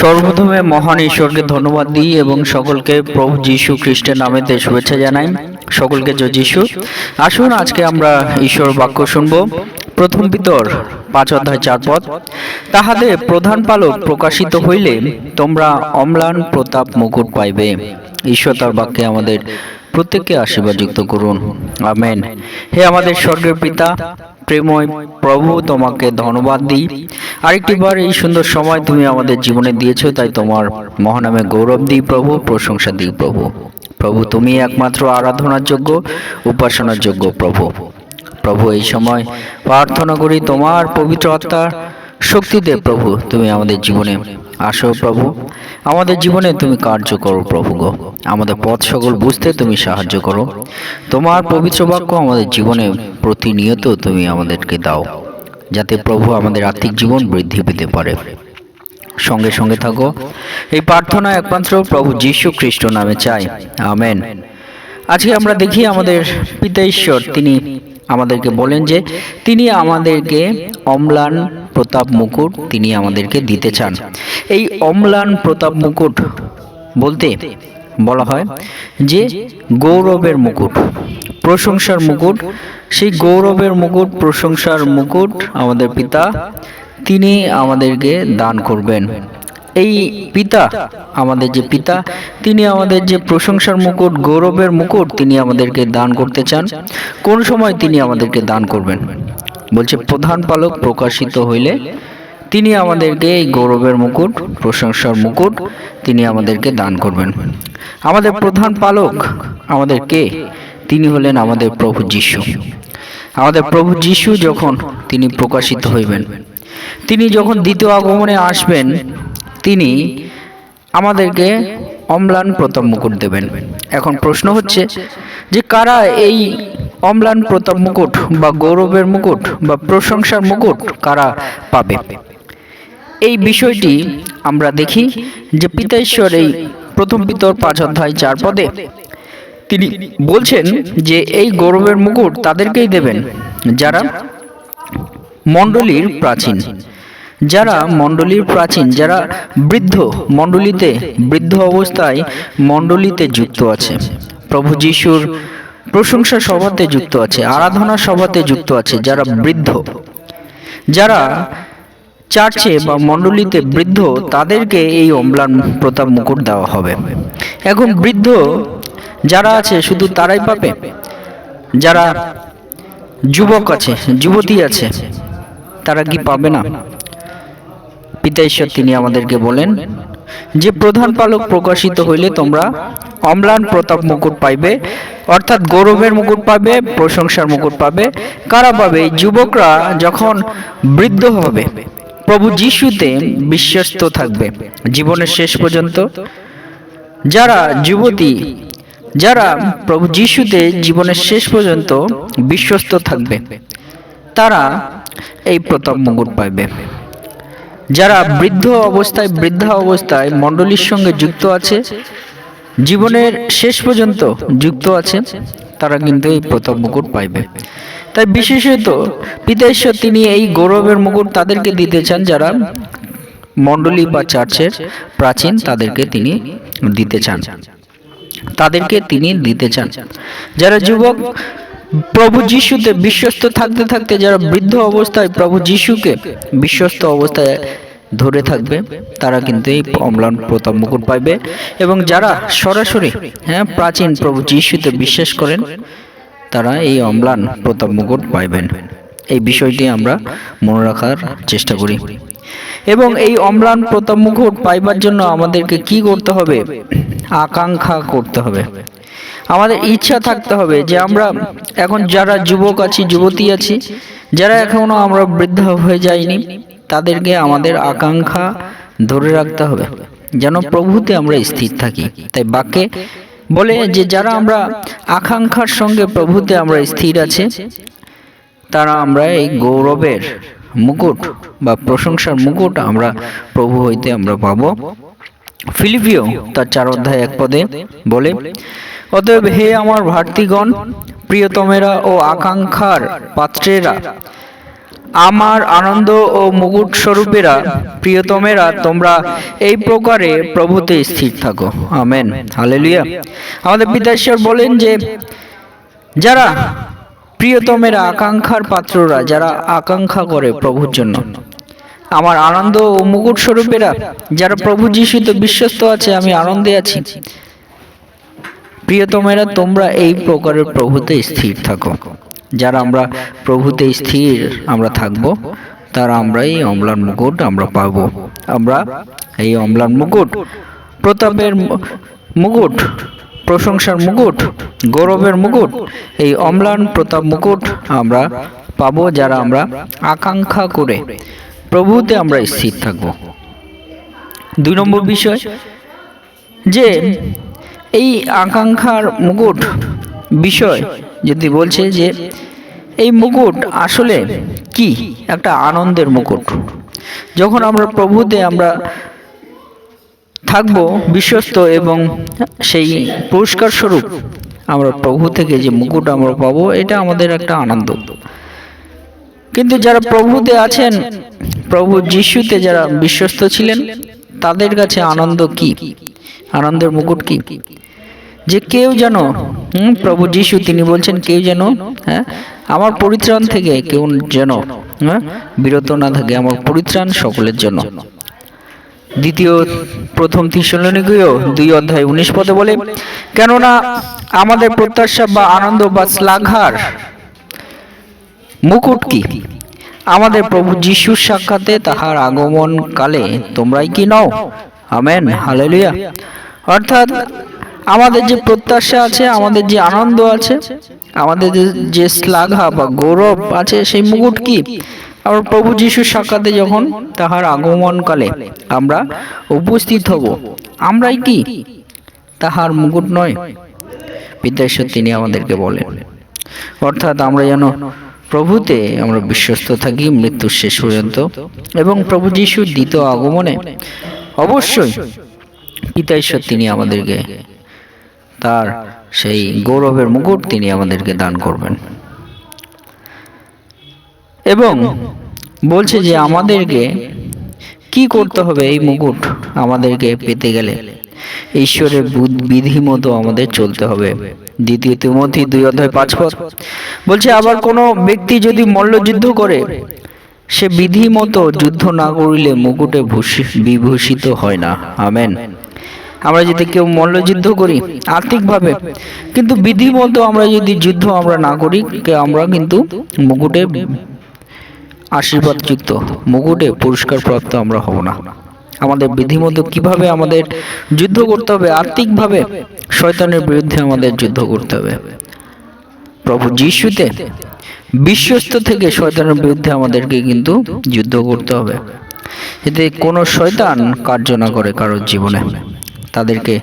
সর্বপ্রথমে মহান ঈশ্বরকে ধন্যবাদ দিই এবং সকলকে প্রভু যীশু খ্রিস্টের নামেতে শুভেচ্ছা জানাই। সকলকে জয় যীশু। আসুন আজকে আমরা ঈশ্বর বাক্য শুনব। প্রথম পিতর, পাঁচ অধ্যায় চার পদ। তাহাদের প্রধান পালক প্রকাশিত হইলে তোমরা অম্লান প্রতাপ মুকুট পাইবে। ঈশ্বর তার বাক্যে আমাদের প্রত্যেককে আশীর্বাদযুক্ত করুন। আমেন। হে আমাদের স্বর্গের পিতা প্রেময় প্রভু, তোমাকে ধন্যবাদ দিই। আরেকটি বার এই সুন্দর সময় তুমি আমাদের জীবনে দিয়েছ, তাই তোমার মহানামে গৌরব দিই প্রভু, প্রশংসা দিই প্রভু। প্রভু, তুমি একমাত্র আরাধনার যোগ্য উপাসনার যোগ্য প্রভু। প্রভু, এই সময় প্রার্থনা করি তোমার পবিত্র আত্মার শক্তিতে প্রভু, তুমি আমাদের জীবনে আসো প্রভু। আমাদের জীবনে তুমি কার্য করো প্রভু গো। আমাদের পথ সকল বুঝতে তুমি সাহায্য করো। তোমার পবিত্র বাক্য আমাদের জীবনে প্রতিনিয়ত তুমি আমাদেরকে দাও, যাতে প্রভু আমাদের আর্থিক জীবন বৃদ্ধি পেতে পারে। সঙ্গে সঙ্গে থাকো। এই প্রার্থনা একমাত্র প্রভু যীশু খ্রিস্ট নামে চাই। আমেন। আজকে আমরা দেখি আমাদের পিতা ঈশ্বর, তিনি আমাদেরকে বলেন যে তিনি আমাদেরকে অম্লান প্রতাপ মুকুট তিনি আমাদেরকে দিতে চান। এই অম্লান প্রতাপ মুকুট বলতে বলা হয় যে গৌরবের মুকুট, প্রশংসার মুকুট। সেই গৌরবের মুকুট, প্রশংসার মুকুট আমাদের পিতা তিনি আমাদেরকে দান করবেন। এই পিতা, আমাদের যে পিতা, তিনি আমাদের যে প্রশংসার মুকুট, গৌরবের মুকুট তিনি আমাদেরকে দান করতে চান। কোন সময় তিনি আমাদেরকে দান করবেন? বলছে, প্রধান পালক প্রকাশিত হইলে তিনি আমাদেরকে এই গৌরবের মুকুট, প্রশংসার মুকুট, তিনি আমাদেরকে দান করবেন। আমাদের প্রধান পালক আমাদের কে? তিনি হলেন আমাদের প্রভু যিশু। আমাদের প্রভু যিশু যখন তিনি প্রকাশিত হইবেন, তিনি যখন দ্বিতীয় আগমনে আসবেন, তিনি আমাদেরকে অম্লান প্রতাপ মুকুট দেবেন। এখন প্রশ্ন হচ্ছে যে কারা এই অম্লান প্রতাপ মুকুট বা গৌরবের মুকুট বা প্রশংসার মুকুট কারা পাবে? এই বিষয়টি আমরা দেখি যে পিতা ঈশ্বর এই প্রথম পিতর পাঁচ অধ্যায় চার পদে তিনি বলছেন যে এই গৌরবের মুকুট তাদেরকেই দেবেন যারা মণ্ডলীর প্রাচীন। যারা মণ্ডলীর প্রাচীন, যারা বৃদ্ধ, মণ্ডলীতে বৃদ্ধ অবস্থায় মণ্ডলীতে যুক্ত আছে। প্রভু যিশুর প্রশংসা সভাতে যুক্ত আছে, আরাধনা সভাতে যুক্ত আছে যারা বৃদ্ধ। যারা চার্চে বা মণ্ডলীতে বৃদ্ধ, তাদেরকে এই অম্লান প্রতাপ মুকুট দেওয়া হবে। এখন বৃদ্ধ যারা আছে, শুধু তারাই পাবে? যারা যুবক আছে, যুবতী আছে, তারা কি পাবে না? পিতা ঈশ্বর, তিনি আমাদেরকে বলেন যে প্রধান পালক প্রকাশিত হইলে তোমরা অম্লান প্রতাপ মুকুট পাইবে, অর্থাৎ গৌরবের মুকুট পাবে প্রশংসার মুকুট পাবে কারা পাবে যুবকরা যখন বৃদ্ধ হবে, প্রভু যিশুতে বিশ্বস্ত থাকবে জীবনের শেষ পর্যন্ত। যারা যুবতী, যারা প্রভু যিশুতে জীবনের শেষ পর্যন্ত বিশ্বস্ত থাকবে, তারা এই প্রতাপ মুকুট পাইবে। যারা বৃদ্ধ অবস্থায়, বৃদ্ধা অবস্থায় মণ্ডলীর সঙ্গে যুক্ত আছে, জীবনের শেষ পর্যন্ত যুক্ত আছে, তারা কিন্তু এই প্রতাপ মুকুট পাইবে। তাই বিশেষত পিতা ঈশ্বর, তিনি এই গৌরবের মুকুট তাদেরকে দিতে চান যারা মণ্ডলী বা চার্চের প্রাচীন তাদেরকে তিনি দিতে চান। তাদেরকে তিনি দিতে চান। যারা যুবক প্রভু যিশুতে বিশ্বস্ত থাকতে থাকতে যারা বৃদ্ধ অবস্থায় প্রভু যিশুকে বিশ্বস্ত অবস্থায় ধরে থাকবে, তারা কিন্তু এই অম্লান প্রতাপ মুকুট পাইবে। এবং যারা সরাসরি হ্যাঁ প্রাচীন প্রভু যিশুতে বিশ্বাস করেন, তারা এই অম্লান প্রতাপ মুকুট পাইবেন। এই বিষয়টি আমরা মনে রাখার চেষ্টা করি। এবং এই অম্লান প্রতাপ মুকুট পাইবার জন্য আমাদেরকে কি করতে হবে? আকাঙ্ক্ষা করতে হবে। আমাদের ইচ্ছা থাকতে হবে যে আমরা এখন যারা যুবক আছি যুবতী আছি যারা এখনও আমরা বৃদ্ধ হয়ে যাইনি তাদেরকে আমাদের আকাঙ্ক্ষা ধরে রাখতে হবে যেন প্রভুতে আমরা স্থির থাকি। তাই বাক্যে বলে যে যারা আমরা আকাঙ্ক্ষার সঙ্গে প্রভুতে আমরা স্থির আছে তারা আমরা এই গৌরবের মুকুট বা প্রশংসার মুকুট আমরা প্রভু হইতে আমরা পাবো। ফিলিপিও তার চার অধ্যায় এক পদে বলে অতএব হে আমার ভাতৃগণ, প্রিয়তমেরা ও আকাঙ্ক্ষার পাত্রেরা, আমার আনন্দ ও মুকুট স্বরূপেরা, প্রিয়তমেরা, তোমরা এই প্রকারে প্রভুতে স্থির থাকো। আমেন। হালেলুয়া। আমাদের পিতাশ্বর বলেন যে, যারা প্রিয়তমেরা, আকাঙ্ক্ষার পাত্ররা, যারা আকাঙ্ক্ষা করে প্রভুর জন্য, আমার আনন্দ ও মুকুট স্বরূপেরা, যারা প্রভু যিশুতে বিশ্বস্ত আছে, আমি আনন্দে আছি। প্রিয়তমেরা, তোমরা এই প্রকারের প্রভুতে স্থির থাকো। যারা আমরা প্রভুতে স্থির আমরা থাকব, তারা আমরা এই অম্লান মুকুট আমরা পাব। আমরা এই অম্লান মুকুট, প্রতাপের মুকুট, প্রশংসার মুকুট, গৌরবের মুকুট, এই অম্লান প্রতাপ মুকুট আমরা পাব যারা আমরা আকাঙ্ক্ষা করে প্রভুতে আমরা স্থির থাকব। দুই নম্বর বিষয় যে এই আকাঙ্ক্ষার মুকুট বিষয় যদি বলছে যে এই মুকুট আসলে কি? একটা আনন্দের মুকুট। যখন আমরা প্রভুতে আমরা থাকব বিশ্বস্ত এবং সেই পুরস্কার স্বরূপ আমরা প্রভু থেকে যে মুকুট আমরা পাবো, এটা আমাদের একটা আনন্দ। কিন্তু যারা প্রভুতে আছেন, প্রভু যিশুতে যারা বিশ্বস্ত ছিলেন, তাদের কাছে আনন্দ কি? আনন্দের মুকুট কি? যে কেউ যেন হুম, প্রভু যিশু তিনি বলছেন কেউ যেন হ্যাঁ আমার পরিত্রাণ থেকে কেউ যেন হ্যাঁ বিরত না থাকে আমার পরিত্রাণ সকলের জন্য। দ্বিতীয় প্রথম তিসলনিকীয় দুই অধ্যায় উনিশ পদে বলে কেননা আমাদের প্রত্যাশা বা আনন্দ বা শ্লাঘার মুকুট কি? আমাদের প্রভু যিশুর সাক্ষাতে তাহার আগমন কালে তোমরাই কি নও? Amen hallelujah. অর্থাৎ আমাদের যে প্রত্যাশা আছে আমাদের যে আনন্দ আছে আমাদের যে- যে শ্লাঘা বা গৌরব আছে সেই মুকুট কি আমরা প্রভু যিশুর সাক্ষাতে যখন তাহার আগমনকালে আমরা উপস্থিত হব আমরাই কি? তাহার মুকুট নয়। বিদ্যাশ্বর তিনি আমাদেরকে বলেন অর্থাৎ আমরা যেন প্রভুতে আমরা বিশ্বস্ত থাকি মৃত্যুর শেষ পর্যন্ত এবং প্রভু যিশুর দ্বিতীয় আগমনে অবশ্যই পিতা ঈশ্বর তিনি আমাদেরকে তার সেই গৌরবের মুকুট তিনি আমাদেরকে দান করবেন। এবং বলছে যে আমাদেরকে কি করতে হবে এই মুকুট আমাদেরকে পেতে গেলে? ঈশ্বরের বুধ- মতো আমাদের চলতে হবে। দ্বিতীয় তিমথি দুই অধ্যায় পাঁচ পদ বলছে, আবার কোনো ব্যক্তি যদি মল্লযুদ্ধ করে সে বিধি মতো যুদ্ধ না করিলে মুকুটে ভূষি- বিভূষিত হয় না। আমেন। আমরা যদি কেউ মল্লযুদ্ধ করি, আর্থিকভাবে, কিন্তু বিধি মতো আমরা যদি যুদ্ধ আমরা না করি আমরা কিন্তু মুকুটে আশীর্বাদযুক্ত, মুকুটে পুরস্কার প্রাপ্ত আমরা হব না। আমাদের বিধিমতো কীভাবে আমাদের যুদ্ধ করতে হবে? আর্থিকভাবে শয়তানের বিরুদ্ধে আমাদের যুদ্ধ করতে হবে। প্রভু যিশুতে বিশ্বস্ত থেকে শয়তানের বিরুদ্ধে আমাদেরকে কিন্তু যুদ্ধ করতে হবে। এতে কোনো শয়তান কার্য না করে কারোর জীবনে। তাদেরকে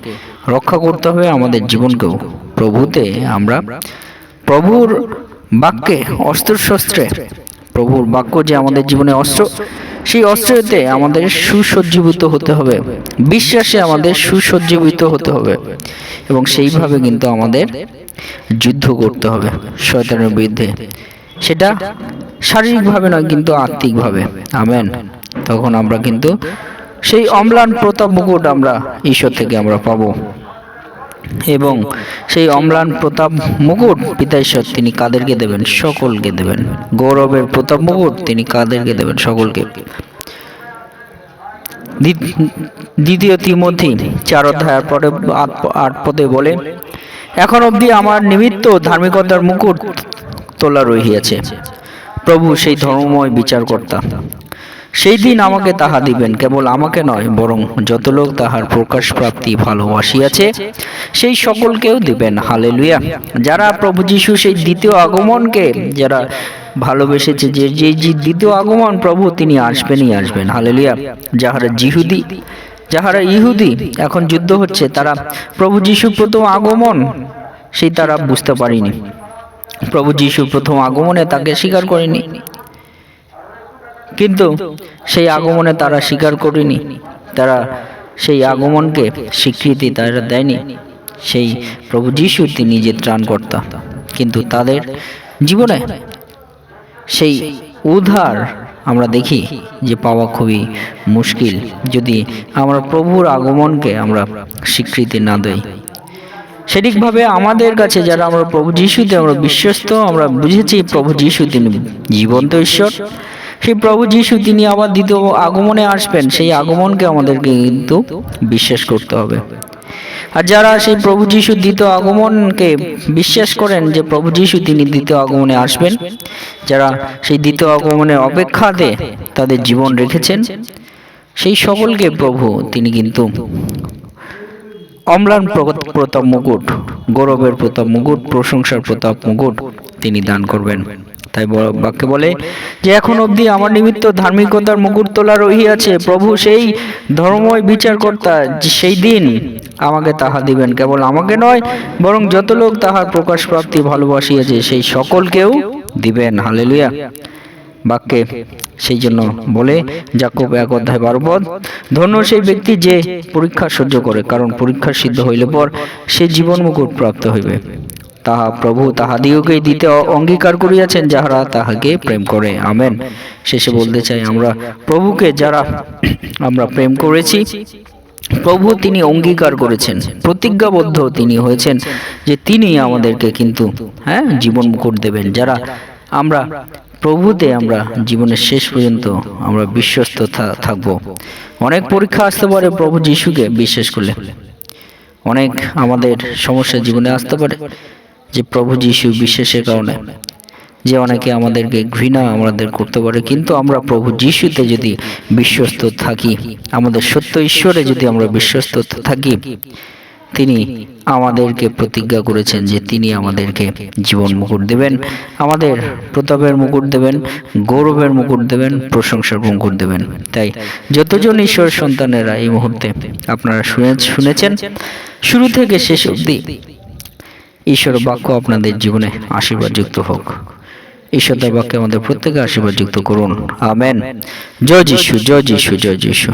রক্ষা করতে হবে আমাদের জীবনকেও। প্রভুতে আমরা প্রভুর বাক্যে অস্ত্রশস্ত্রে, প্রভুর বাক্য যে আমাদের জীবনে অস্ত্র সেই অস্ত্রতে আমাদের সুসজ্জীবিত হতে হবে। বিশ্বাসে আমাদের সুসজ্জীবিত হতে হবে। এবং সেইভাবে কিন্তু আমাদের যুদ্ধ করতে হবে শয়তানের বিরুদ্ধে। সেটা শারীরিকভাবে নয়, কিন্তু আত্মিকভাবে। আমেন। তখন আমরা কিন্তু সেই অম্লান প্রতাপ মুকুট আমরা ঈশ্বর থেকে আমরা পাবো। এবং সেই অম্লান প্রতাপ মুকুট পিতাঈশ্বর তিনি কাদেরকে দেবেন সকলকে দেবেন। গৌরবের প্রতাপ মুকুট তিনি কাদেরকে দেবেন সকলকে। দ্বিতীয় তিমথি চার অধ্যায়ের পরে আট- আট পদে বলে এখন অবধি আমার নিমিত্ত ধার্মিকতার মুকুট তোলা রহিয়াছে। প্রভু সেই ধর্মময় বিচারকর্তা। সেই দিন আমাকে তাহা দিবেন কেবল আমাকে নয় বরং যত লোক তাহার প্রকাশ প্রাপ্তি ভালোবাসিয়াছে সেই সকলকেও দিবেন। হালেলুয়া। যারা প্রভু যিশু সেই দ্বিতীয় আগমনকে যারা ভালোবেসেছে যে যে যে দ্বিতীয় আগমন প্রভু তিনি আসবেনই আসবেন। হালেলুয়া। যাহারা জিহুদি যাহারা ইহুদি এখন যুদ্ধ হচ্ছে তারা প্রভু যিশুর প্রথম আগমন সেই তারা বুঝতে পারিনি। প্রভু যিশুর প্রথম আগমনে তাকে স্বীকার করেনি। কিন্তু সেই আগমনে তারা স্বীকার করেনি। তারা সেই আগমনকে স্বীকৃতি তারা দেয়নি। সেই প্রভু যিশু তিনি যে ত্রাণকর্তা। কিন্তু তাদের জীবনে সেই উদ্ধার আমরা দেখি যে পাওয়া খুবই মুশকিল। যদি আমরা প্রভুর আগমনকে আমরা স্বীকৃতি না দেই। সঠিকভাবে আমাদের কাছে যারা আমরা প্রভু যিশুতে আমরা বিশ্বস্ত, আমরা বুঝেছি প্রভু যিশু তিনি জীবন্ত ঈশ্বর। সেই প্রভু যিশু, তিনি আবার দ্বিতীয় আগমনে আসবেন। সেই আগমনকে আমাদেরকে কিন্তু বিশ্বাস করতে হবে। আর যারা সেই প্রভু যিশু দ্বিতীয় আগমনকে বিশ্বাস করেন যে প্রভু যিশু, তিনি দ্বিতীয় আগমনে আসবেন, যারা সেই দ্বিতীয় আগমনের অপেক্ষাতে তাদের জীবন রেখেছেন, সেই সকলকে প্রভু, তিনি কিন্তু অম্লান প্র- প্রতাপ মুকুট, গৌরবের প্রতাপ মুকুট, প্রশংসার প্রতাপ মুকুট তিনি দান করবেন। তাই বাক্যে বলে যে এখন অবধি আমার নিমিত্ত ধার্মিকতার মুকুট তোলা রহিয়াছে প্রভু সেই ধর্মময় বিচারকর্তা সেই দিন আমাকে তাহা দিবেন কেবল আমাকে নয় বরং যত লোক তাহার প্রকাশ প্রাপ্তি ভালোবাসিয়েছে সেই সকলকেও দিবেন। হালে হালেলুয়া। বাক্যে সেই জন্য বলে যাকব এক অধ্যায় বারো পদ ধন্য সেই ব্যক্তি যে পরীক্ষা সহ্য করে কারণ পরীক্ষা সিদ্ধ হইলে পর সে জীবন মুকুট প্রাপ্ত হইবে। তাহা প্রভু তাহাদিগকেই দিতে অঙ্গীকার করিয়াছেন যাহারা তাহাকে প্রেম করে। আমেন। শেষে বলতে চাই আমরা, প্রভুকে যারা আমরা প্রেম করেছি, প্রভু তিনি অঙ্গীকার করেছেন, প্রতিজ্ঞাবদ্ধ তিনি হয়েছেন যে তিনি আমাদেরকে কিন্তু হ্যাঁ জীবন মুকুট দেবেন। যারা আমরা, প্রভুতে আমরা জীবনের শেষ পর্যন্ত আমরা বিশ্বস্ত থাকব। অনেক পরীক্ষা আসতে পারে প্রভু যিশুকে বিশ্বাস করলে অনেক আমাদের সমস্যা জীবনে আসতে পারে। যে প্রভু যিশু বিশ্বাসের কারণে, যে অনেকে আমাদেরকে ঘৃণা আমাদের করতে পারে, কিন্তু আমরা প্রভু যিশুতে যদি বিশ্বস্ত থাকি, আমাদের সত্য ঈশ্বরে যদি আমরা বিশ্বস্ত থাকি, তিনি আমাদেরকে প্রতিজ্ঞা করেছেন যে তিনি আমাদেরকে জীবন মুকুট দেবেন, আমাদের প্রতাপের মুকুট দেবেন, গৌরবের মুকুট দেবেন, প্রশংসার মুকুট দেবেন। তাই যতজন ঈশ্বর সন্তানেরা এই মুহূর্তে আপনারা শুনে শুনেছেন, শুরু থেকে শেষ অবধি ঈশ্বর বাক্য আপনাদের জীবনে আশীর্বাদযুক্ত হোক। ঈশ্বর বাক্যে আমাদের প্রত্যেকে আশীর্বাদযুক্ত করুন। আমেন। জয় যিশু জয় যিশু জয় যিশু।